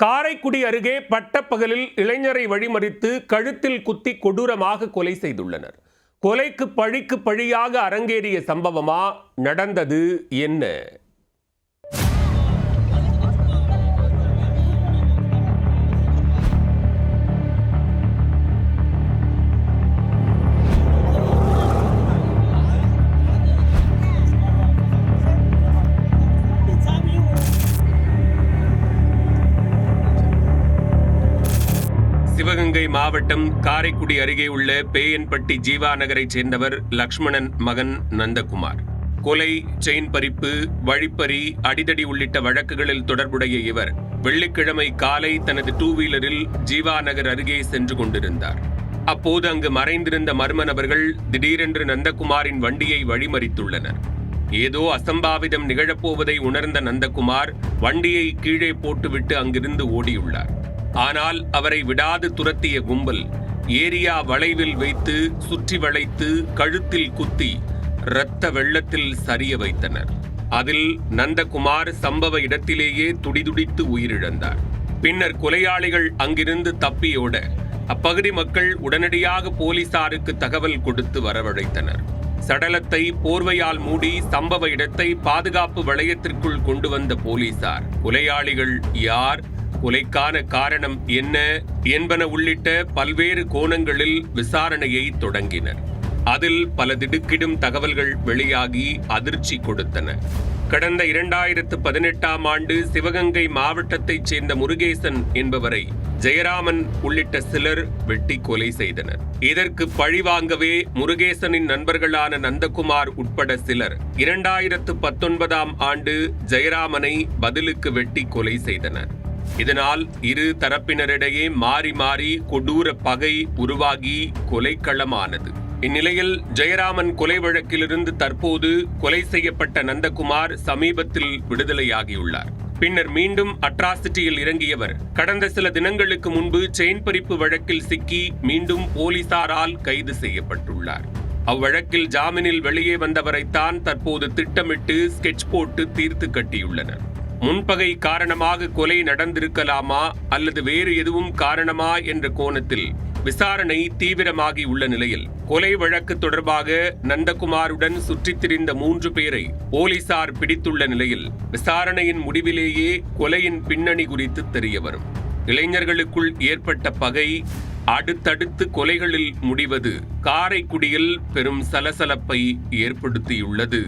காரைக்குடி அருகே பட்டப்பகலில் இளைஞரை வழிமறித்து கழுத்தில் குத்தி கொடூரமாக கொலை செய்துள்ளனர். கொலைக்கு பழிக்கு பழியாக அரங்கேறிய சம்பவமா? நடந்தது என்ன? சிவகங்கை மாவட்டம் காரைக்குடி அருகே உள்ள பேயன்பட்டி ஜீவா நகரைச் சேர்ந்தவர் லக்ஷ்மணன் மகன் நந்தகுமார். கொலை செயின் பறிப்பு வழிப்பறி அடிதடி உள்ளிட்ட வழக்குகளில் தொடர்புடைய இவர் வெள்ளிக்கிழமை காலை தனது டூ வீலரில் ஜீவா நகர் அருகே சென்று கொண்டிருந்தார். அப்போது அங்கு மறைந்திருந்த மர்ம நபர்கள் திடீரென்று நந்தகுமாரின் வண்டியை வழிமறித்துள்ளனர். ஏதோ அசம்பாவிதம் நிகழப்போவதை உணர்ந்த நந்தகுமார் வண்டியை கீழே போட்டுவிட்டு அங்கிருந்து ஓடியுள்ளார். ஆனால் அவரை விடாது துரத்திய கும்பல் ஏரியா வளைவில் வைத்து சுற்றி வளைத்து கழுத்தில் குத்தி இரத்த வெள்ளத்தில் சரிய வைத்தனர். அதில் நந்தகுமார் சம்பவ இடத்திலேயே துடிதுடித்து உயிரிழந்தார். பின்னர் கொலையாளிகள் அங்கிருந்து தப்பியோட அப்பகுதி மக்கள் உடனடியாக போலீசாருக்கு தகவல் கொடுத்து வரவழைத்தனர். சடலத்தை போர்வையால் மூடி சம்பவ இடத்தை பாதுகாப்பு வளையத்திற்குள் கொண்டு வந்த போலீசார் கொலையாளிகள் யார் கொலைக்கான காரணம் என்ன என்பன உள்ளிட்ட பல்வேறு கோணங்களில் விசாரணையை தொடங்கினர். அதில் பல திடுக்கிடும் தகவல்கள் வெளியாகி அதிர்ச்சி கொடுத்தன. கடந்த இரண்டாயிரத்து பதினெட்டாம் ஆண்டு சிவகங்கை மாவட்டத்தைச் சேர்ந்த முருகேசன் என்பவரை ஜெயராமன் உள்ளிட்ட சிலர் வெட்டி கொலை செய்தனர். இதற்கு பழிவாங்கவே முருகேசனின் நண்பர்களான நந்தகுமார் உட்பட சிலர் இரண்டாயிரத்து பத்தொன்பதாம் ஆண்டு ஜெயராமனை பதிலுக்கு வெட்டி கொலை செய்தனர். இதனால் இரு தரப்பினரிடையே மாறி மாறி கொடூர பகை உருவாகி கொலைக்களமானது. இந்நிலையில் ஜெயராமன் கொலை வழக்கிலிருந்து தற்போது கொலை செய்யப்பட்ட நந்தகுமார் சமீபத்தில் விடுதலையாகியுள்ளார். பின்னர் மீண்டும் அட்ராசிட்டியில் இறங்கியவர். கடந்த சில தினங்களுக்கு முன்பு செயின் பறிப்பு வழக்கில் சிக்கி மீண்டும் போலீசாரால் கைது செய்யப்பட்டுள்ளார். அவ்வழக்கில் ஜாமீனில் வெளியே வந்தவரைத்தான் தற்போது திட்டமிட்டு ஸ்கெட்ச் போட்டு தீர்த்து கட்டியுள்ளனர். முன்பகை காரணமாக கொலை நடந்திருக்கலாமா அல்லது வேறு எதுவும் காரணமா என்ற கோணத்தில் விசாரணை தீவிரமாகி உள்ள நிலையில் கொலை வழக்கு தொடர்பாக நந்தகுமாருடன் சுற்றித் திரிந்த மூன்று பேரை போலீசார் பிடித்துள்ள நிலையில் விசாரணையின் முடிவிலேயே கொலையின் பின்னணி குறித்து தெரியவரும் இளைஞர்களுக்குள் ஏற்பட்ட பகை அடுத்தடுத்து கொலைகளில் முடிவது காரைக்குடியில் பெரும் சலசலப்பை ஏற்படுத்தியுள்ளது.